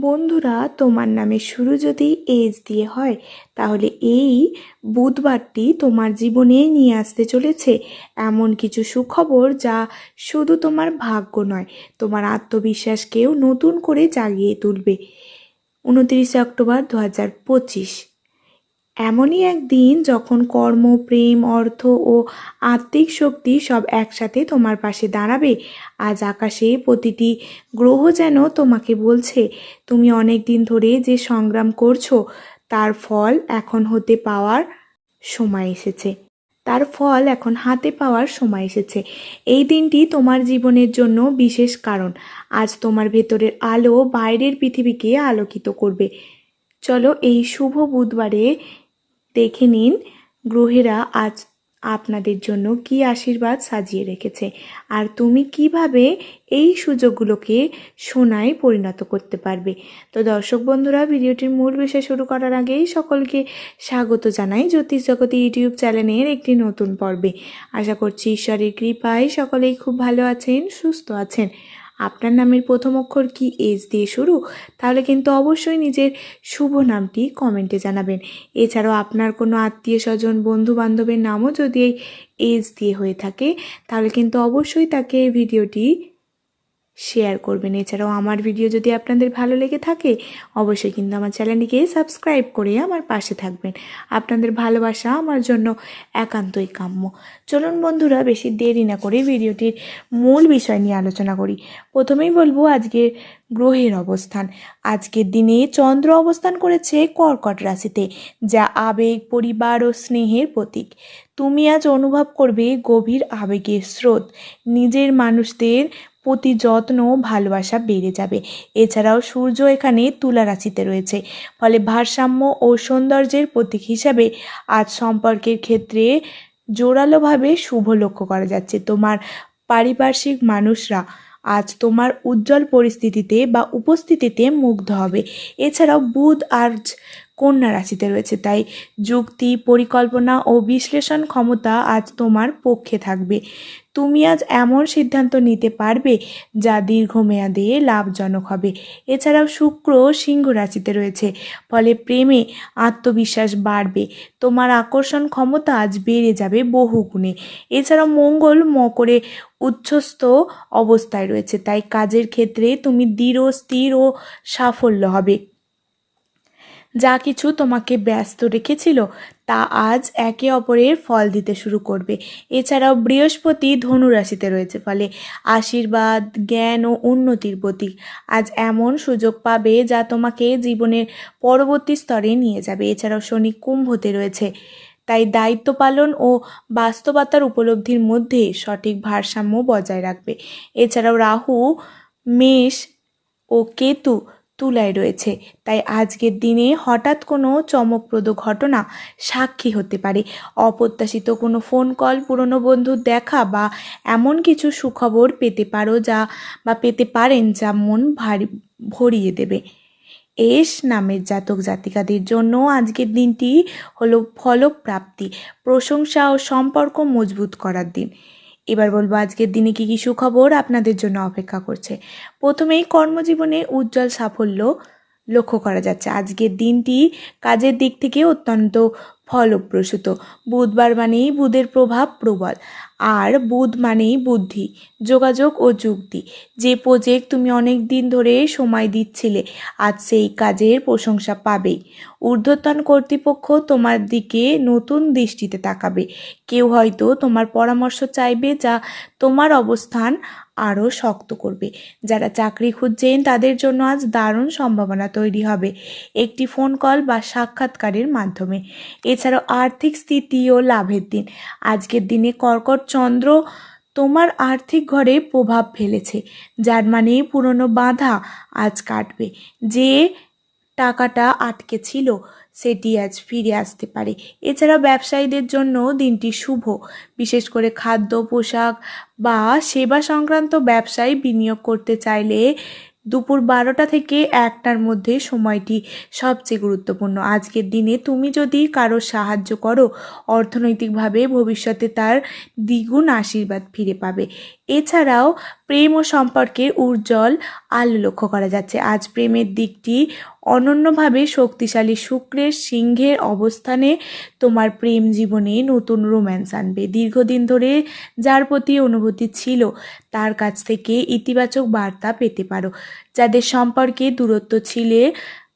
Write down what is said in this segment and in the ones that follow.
বন্ধুরা, তোমার নামে শুরু যদি এজ দিয়ে হয়, তাহলে এই বুধবারটি তোমার জীবনে নিয়ে আসতে চলেছে এমন কিছু সুখবর যা শুধু তোমার ভাগ্য নয়, তোমার আত্মবিশ্বাসকেও নতুন করে জাগিয়ে তুলবে। উনত্রিশে অক্টোবর দু হাজার পঁচিশ। এমনই একদিন যখন কর্ম, প্রেম, অর্থ ও আত্মিক শক্তি সব একসাথে তোমার পাশে দাঁড়াবে, আজ আকাশে প্রতিটি গ্রহ যেন তোমাকে বলছে, তুমি অনেক দিন ধরে যে সংগ্রাম করছ, তার ফল এখন হতে পাওয়ার সময় এসেছে। তার ফল এখন হাতে পাওয়ার সময় এসেছে। এই দিনটি তোমার জীবনের জন্য বিশেষ কারণ। আজ তোমার ভেতরের আলো বাইরের পৃথিবীকে আলোকিত করবে। চলো এই শুভ বুধবারে দেখে নিন গ্রহেরা আজ আপনাদের জন্য কি আশীর্বাদ সাজিয়ে রেখেছে। আর তুমি কীভাবে এই সুযোগগুলোকে সোনায় পরিণত করতে পারবে। তো দর্শক বন্ধুরা, ভিডিওটির মূল বিষয় শুরু করার আগেই সকলকে স্বাগত জানাই জ্যোতিষ জগতি ইউটিউব চ্যানেলের একটি নতুন পর্বে। আশা করছি ঈশ্বরের কৃপায় সকলেই খুব ভালো আছেন, সুস্থ আছেন। আপনার নামের প্রথম অক্ষর কি এস দিয়ে শুরু? তাহলে কিন্তু অবশ্যই নিজের শুভ নামটি কমেন্টে জানাবেন। এছাড়াও আপনার কোনো আত্মীয় স্বজন বন্ধু বান্ধবের নামও যদি এই এস দিয়ে হয়ে থাকে, তাহলে কিন্তু অবশ্যই তাকে ভিডিওটি শেয়ার করবেন। এছাড়াও আমার ভিডিও যদি আপনাদের ভালো লেগে থাকে, অবশ্যই কিন্তু আমার চ্যানেলটিকে সাবস্ক্রাইব করে আমার পাশে থাকবেন। আপনাদের ভালোবাসা আমার জন্য একান্তই কাম্য। চলুন বন্ধুরা, বেশি দেরি না করে ভিডিওটির মূল বিষয় নিয়ে আলোচনা করি। প্রথমেই বলব আজকে গ্রহের অবস্থান। আজকের দিনে চন্দ্র অবস্থান করেছে কর্কট রাশিতে, যা আবেগ, পরিবার ও স্নেহের প্রতীক। তুমি আজ অনুভব করবে গভীর আবেগের স্রোত। নিজের মানুষদের প্রতি যত্ন ভালোবাসা বেড়ে যাবে। এছাড়াও সূর্য এখানে তুলা রাশিতে রয়েছে। ফলে ভারসাম্য ও সৌন্দর্যের প্রতীক হিসাবে আজ সম্পর্কের ক্ষেত্রে জোরালোভাবে শুভ লক্ষ্য করা যাচ্ছে। তোমার পারিপার্শ্বিক মানুষরা আজ তোমার উজ্জ্বল পরিস্থিতিতে বা উপস্থিতিতে মুগ্ধ হবে। এছাড়াও বুধ আর কন্যা রাশিতে রয়েছে, তাই যুক্তি, পরিকল্পনা ও বিশ্লেষণ ক্ষমতা আজ তোমার পক্ষে থাকবে। তুমি আজ এমন সিদ্ধান্ত নিতে পারবে যা দীর্ঘমেয়াদে লাভজনক হবে। এছাড়াও শুক্র সিংহ রাশিতে রয়েছে, ফলে প্রেমে আত্মবিশ্বাস বাড়বে, তোমার আকর্ষণ ক্ষমতা আজ বেড়ে যাবে বহু গুণে এছাড়াও মঙ্গল মকরে উচ্ছ্বস্ত অবস্থায় রয়েছে, তাই কাজের ক্ষেত্রে তুমি দৃঢ়, স্থির ও সাফল্য হবে। যা কিছু তোমাকে ব্যস্ত রেখেছিল, তা আজ একে অপরের ফল দিতে শুরু করবে। এছাড়াও বৃহস্পতি ধনুরাশিতে রয়েছে, ফলে আশীর্বাদ, জ্ঞান ও উন্নতির প্রতীক। আজ এমন সুযোগ পাবে যা তোমাকে জীবনের পরবর্তী স্তরে নিয়ে যাবে। এছাড়াও শনি কুম্ভতে রয়েছে, তাই দায়িত্ব পালন ও বাস্তবতার উপলব্ধির মধ্যে সঠিক ভারসাম্য বজায় রাখবে। এছাড়াও রাহু, মেষ ও কেতু তুলায় রয়েছে। তাই আজকের দিনে হঠাৎ কোনো চমকপ্রদ ঘটনা সাক্ষী হতে পারে। অপ্রত্যাশিত কোনো ফোন কল পুরনো বন্ধুর দেখা বা এমন কিছু সুখবর পেতে পারো যা বা পেতে পারেন যা মন ভারী, ভরিয়ে দেবে। এস নামের জাতক জাতিকাদের জন্য আজকের দিনটি হলো ফলপ্রাপ্তি, প্রশংসা ও সম্পর্ক মজবুত করার দিন। এবার বলব আজকের দিনে কী কী সুখবর আপনাদের জন্য অপেক্ষা করছে। প্রথমেই কর্মজীবনে উজ্জ্বল সাফল্য লক্ষ্য করা যাচ্ছে। আজকের দিনটি কাজের দিক থেকে অত্যন্ত ফলপ্রসূত। বুধবার মানেই বুধের প্রভাব প্রবল। আর বুধ মানেই বুদ্ধি, যোগাযোগ ও যুক্তি। যে প্রজেক্ট তুমি অনেক দিন ধরে সময় দিচ্ছিলে, আজ সেই কাজের প্রশংসা পাবেই ঊর্ধ্বতন কর্তৃপক্ষ তোমার দিকে নতুন দৃষ্টিতে তাকাবে। কেউ হয়তো তোমার পরামর্শ চাইবে যা তোমার অবস্থান আরও শক্ত করবে। যারা চাকরি খুঁজছেন তাদের জন্য আজ দারুণ সম্ভাবনা তৈরি হবে। একটি ফোন কল বা সাক্ষাৎকারের মাধ্যমে। এছাড়াও আর্থিক স্থিতি ও লাভের দিন। আজকের দিনে কর্কট চন্দ্র তোমার আর্থিক ঘরে প্রভাব ফেলেছে, যার মানে পুরনো বাধা আজ কাটবে। যে টাকাটা আটকে ছিল, সেটি আজ ফিরে আসতে পারে। এছাড়া ব্যবসায়ীদের জন্য দিনটি শুভ। বিশেষ করে খাদ্য, পোশাক বা সেবা সংক্রান্ত ব্যবসায় বিনিয়োগ করতে চাইলে দুপুর বারোটা থেকে একটার মধ্যে সময়টি সবচেয়ে গুরুত্বপূর্ণ। আজকের দিনে তুমি যদি কারও সাহায্য করো, অর্থনৈতিকভাবে ভবিষ্যতে তার দ্বিগুণ আশীর্বাদ ফিরে পাবে। এছাড়াও প্রেম ও সম্পর্কে উজ্জ্বল আলো লক্ষ্য করা যাচ্ছে। আজ প্রেমের দিকটি অনন্যভাবে শক্তিশালী। শুক্রের সিংহের অবস্থানে তোমার প্রেম জীবনে নতুন রোম্যান্স আনবে। দীর্ঘদিন ধরে যার প্রতি অনুভূতি ছিল, তার কাছ থেকে ইতিবাচক বার্তা পেতে পারো। যাদের সম্পর্কে দূরত্ব ছিলে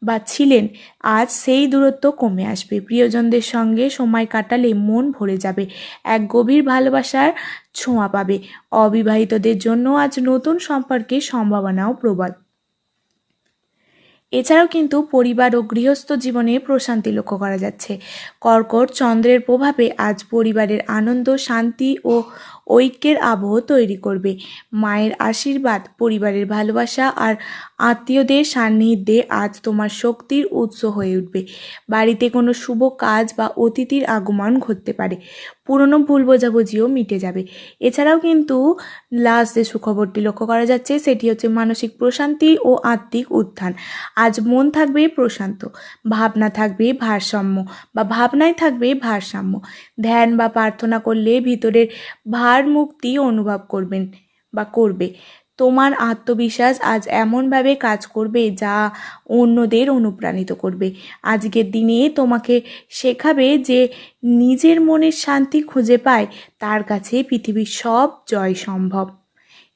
বা ছিলেন, আজ সেই দূরত্ব কমে আসবে। প্রিয়জনদের সঙ্গে সময় কাটালে মন ভরে যাবে, এক গভীর ভালোবাসার ছোঁয়া পাবে। অবিবাহিতদের জন্য আজ নতুন সম্পর্কের সম্ভাবনাও প্রবল। এছাড়াও কিন্তু পরিবার ও গৃহস্থ জীবনে প্রশান্তি লক্ষ্য করা যাচ্ছে। কর্কট চন্দ্রের প্রভাবে আজ পরিবারের আনন্দ, শান্তি ও ঐক্যের আবহ তৈরি করবে। মায়ের আশীর্বাদ, পরিবারের ভালোবাসা আর আত্মীয়দের সান্নিধ্যে আজ তোমার শক্তির উৎস হয়ে উঠবে। বাড়িতে কোনো শুভ কাজ বা অতিথির আগমন ঘটতে পারে। পুরনো ভুল বোঝাবুঝিও মিটে যাবে। এছাড়াও কিন্তু লাস্ট যে সুখবরটি লক্ষ্য করা যাচ্ছে, সেটি হচ্ছে মানসিক প্রশান্তি ও আত্মিক উত্থান। আজ মন থাকবে প্রশান্ত, ভাবনা থাকবে ভারসাম্য বা ভাবনায় থাকবে ভারসাম্য। ধ্যান বা প্রার্থনা করলে ভিতরের ভার মুক্তি অনুভব করবেন বা করবে। তোমার আত্মবিশ্বাস আজ এমনভাবে কাজ করবে যা অন্যদের অনুপ্রাণিত করবে। আজকের দিনে তোমাকে শেখাবে যে নিজের মনের শান্তি খুঁজে পায়, তার কাছে পৃথিবীর সব জয় সম্ভব।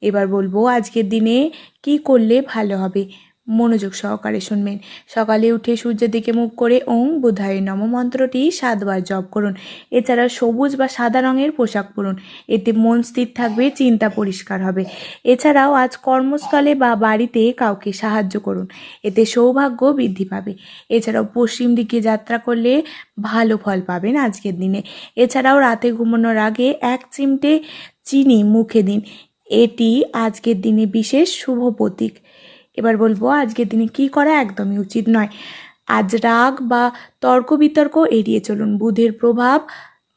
এবার বলব, আজকের দিনে কি করলে ভালো হবে? মনোযোগ সহকারে শুনবেন। সকালে উঠে সূর্যের দিকে মুখ করে ওং বুধায় নম মন্ত্রটি সাতবার জপ করুন। এছাড়া সবুজ বা সাদা রঙের পোশাক পরুন। এতে মন স্থির থাকবে, চিন্তা পরিষ্কার হবে। এছাড়াও আজ কর্মস্থলে বা বাড়িতে কাউকে সাহায্য করুন। এতে সৌভাগ্য বৃদ্ধি পাবে। এছাড়াও পশ্চিম দিকে যাত্রা করলে ভালো ফল পাবেন আজকের দিনে। এছাড়াও রাতে ঘুমানোর আগে এক চিমটে চিনি মুখে দিন। এটি আজকের দিনে বিশেষ শুভ প্রতীক। এবার বলব আজকের দিনে কি করা একদমই উচিত নয়। আজ রাগ বা তর্ক বিতর্ক এড়িয়ে চলুন। বুধের প্রভাব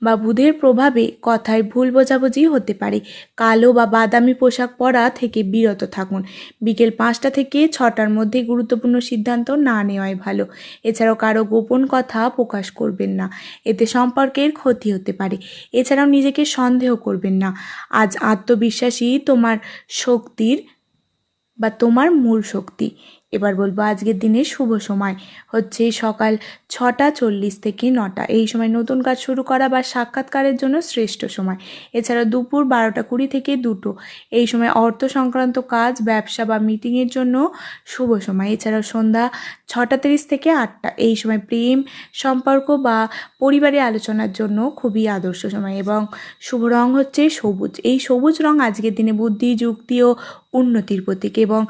বা বুধের প্রভাবে কথায় ভুল বোঝাবুঝি হতে পারে। কালো বা বাদামি পোশাক পরা থেকে বিরত থাকুন। বিকেল পাঁচটা থেকে ছটার মধ্যে গুরুত্বপূর্ণ সিদ্ধান্ত না নেওয়াই ভালো। এছাড়াও কারও গোপন কথা প্রকাশ করবেন না। এতে সম্পর্কের ক্ষতি হতে পারে। এছাড়াও নিজেকে সন্দেহ করবেন না। আজ আত্মবিশ্বাসী তোমার শক্তির বা তোমার মূল শক্তি। এবার বলব আজকের দিনের শুভ সময় হচ্ছে সকাল ছটা চল্লিশ থেকে নটা। এই সময় নতুন কাজ শুরু করা বা সাক্ষাৎকারের জন্য শ্রেষ্ঠ সময়। এছাড়া দুপুর বারোটা কুড়ি থেকে দুটো। এই সময় অর্থ সংক্রান্ত কাজ, ব্যবসা বা মিটিংয়ের জন্য শুভ সময়। এছাড়াও সন্ধ্যা ছটা তিরিশ থেকে আটটা। এই সময় প্রেম, সম্পর্ক বা পরিবারে আলোচনার জন্য খুবই আদর্শ সময় এবং শুভ রং হচ্ছে সবুজ। এই সবুজ রং আজকের দিনে বুদ্ধি, যুক্তি ও উন্নতির প্রতীক এবং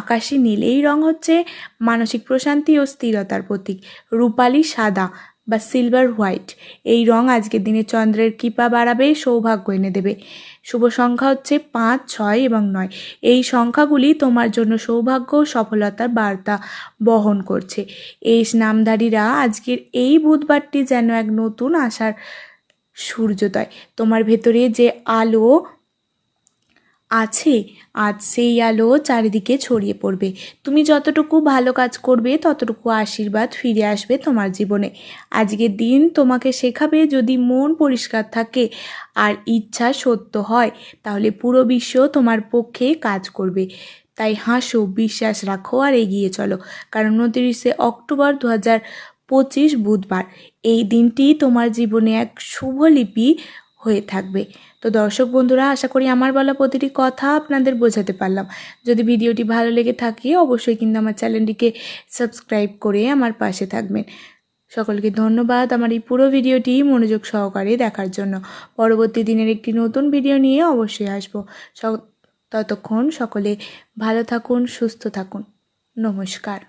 আকাশি নীল। এই রং হচ্ছে মানসিক প্রশান্তি ও স্থিরতার প্রতীক। রূপালি সাদা বা সিলভার হোয়াইট এই রং আজকের দিনে চন্দ্রের কৃপা বাড়াবে, সৌভাগ্য এনে দেবে। শুভ সংখ্যা হচ্ছে পাঁচ, ছয় এবং নয়। এই সংখ্যাগুলি তোমার জন্য সৌভাগ্য ও সফলতার বার্তা বহন করছে। এই নামধারীরা আজকের এই বুধবারটি যেন এক নতুন আশার সূর্যোদয়। তোমার ভেতরে যে আলো আছে, আজ সেই আলো চারিদিকে ছড়িয়ে পড়বে। তুমি যতটুকু ভালো কাজ করবে, ততটুকু আশীর্বাদ ফিরে আসবে তোমার জীবনে। আজকের দিন তোমাকে শেখাবে যদি মন পরিষ্কার থাকে আর ইচ্ছা সত্য হয়, তাহলে পুরো বিশ্ব তোমার পক্ষে কাজ করবে। তাই হাসো, বিশ্বাস রাখো আর এগিয়ে চলো। কারণ উনতিরিশে অক্টোবর দু হাজার পঁচিশ বুধবার। এই দিনটি তোমার জীবনে এক শুভ লিপি হয়ে থাকবে। তো দর্শক বন্ধুরা, আশা করি আমার বলা প্রতিটি কথা আপনাদের বোঝাতে পারলাম। যদি ভিডিওটি ভালো লেগে থাকে, অবশ্যই কিন্তু আমার চ্যানেলটিকে সাবস্ক্রাইব করে আমার পাশে থাকবেন। সকলকে ধন্যবাদ আমার এই পুরো ভিডিওটি মনোযোগ সহকারে দেখার জন্য। পরবর্তী দিনের একটি নতুন ভিডিও নিয়ে অবশ্যই আসব। ততক্ষণ সকলে ভালো থাকুন, সুস্থ থাকুন। নমস্কার।